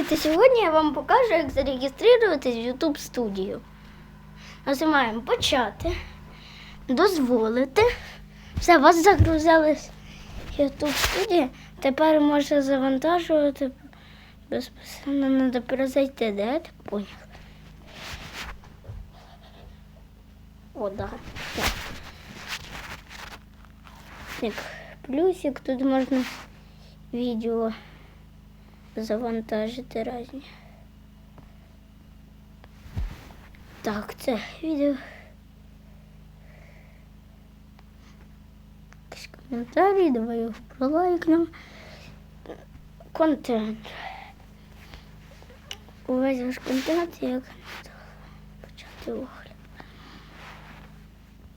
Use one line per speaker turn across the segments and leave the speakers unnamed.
Привіт! Сьогодні я вам покажу, як зареєструватись в YouTube студію. Нажимаємо почати, дозволити. Все, у вас загрузилась YouTube студія. Тепер можна завантажувати. Безпосередньо треба перезайти, де я так поняв. О, да. Так, плюсик, тут можна відео завантажити різні. Так, це відео. Якісь коментарі, давай його пролайкнемо. Контент. Увесь ваш контент, як почати огляд.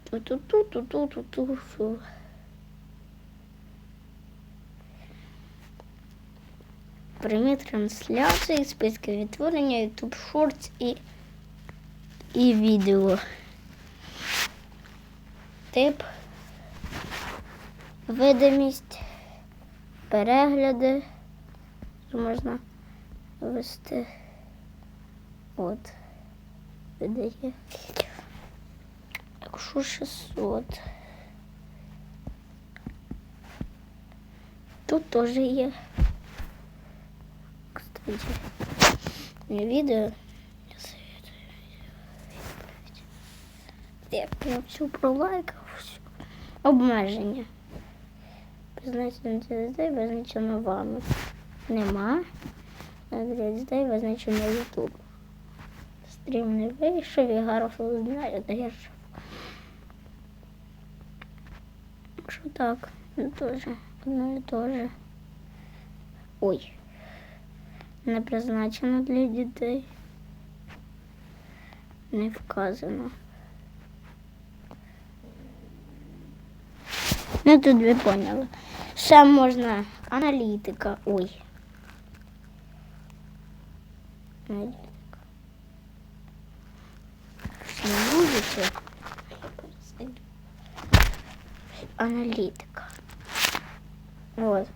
Ту-ту-ту-ту-ту-ту-ту. Прямі трансляції, списки відтворення, YouTube Shorts і, і відео. Тип, видимість, перегляди. Можна ввести. От. Видає. Якщо 600. Тут теж є. Не видео. Я прям всю пролайкав. Всю. Обмеження. Призначення звізди визначено вами. Нема. Звізди визначено YouTube. Стрім не вийшов і Гарфул знає, де я жив. Що так? Ну теж. Одно і те же. Ой. Не призначено для дітей. Не вказано. Ну тут ви поняли. Ще можна аналітика. Ой. Аналітика. Що не будете? Аналітика. Вот.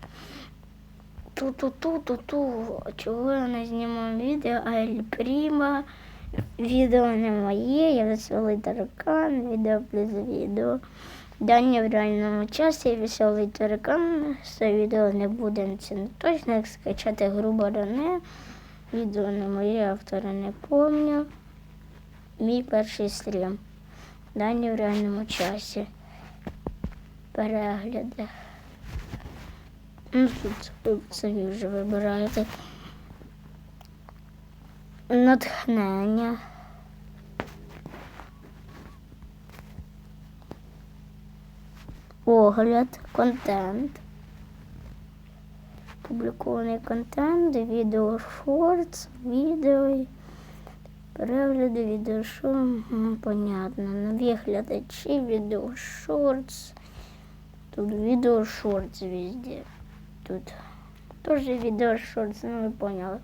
Ту-ту-ту-ту-ту. Чого я не знімаю відео? А Ель Пріма. Відео не моє, я веселий таракан, відео плюс відео. Дані в реальному часі веселий таракан. Це відео не буде, це точно, як скачати грубо ране. Відео не моє, автора не помню. Мій перший стрім. Дані в реальному часі. Перегляди. Ну, тут ви самі вже вибираєте. Натхнення. Огляд, контент. Публікований контент, відео шортс, відео, перегляди, відео шоу, М, понятно. Нові глядачі, відео шортс. Тут відео шортс везде. Тут тоже відео шортс, ну ви поняли.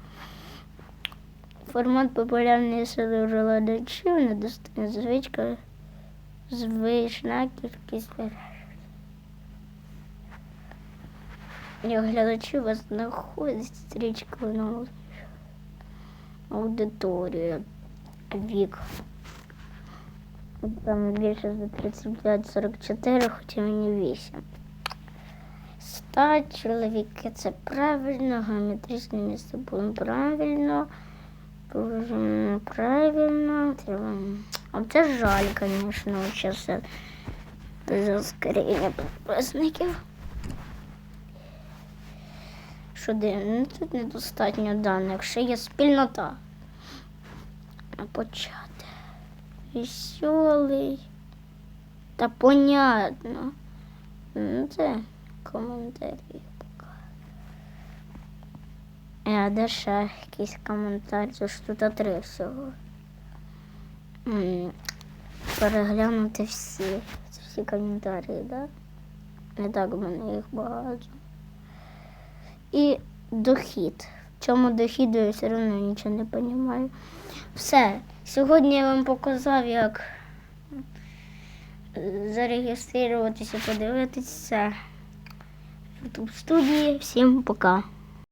Формат популярний серед глядачів, недостатня звичка, звична кількість переглядів. І глядачі вас знаходять стрічку на аудиторію. Вік. Там більше за 35-44, хоча мені 8. Стать чоловіки це правильно, геометричне місце було правильно, положення правильно. А це жаль, звісно, зараз за ускорення підписників. Що ну, тут недостатньо даних, ще є спільнота. Почати. Веселий. Та понятно. Ну, це коментарі. А де ще якийсь коментар? Це ж тут три всього. Переглянути всі. Всі коментарі, так? Да? Не так в мене їх багато. І дохід. В чому дохід, я все одно нічого не розумію. Все. Сьогодні я вам показав, як зареєструватися, подивитися YouTube студії. Всім пока.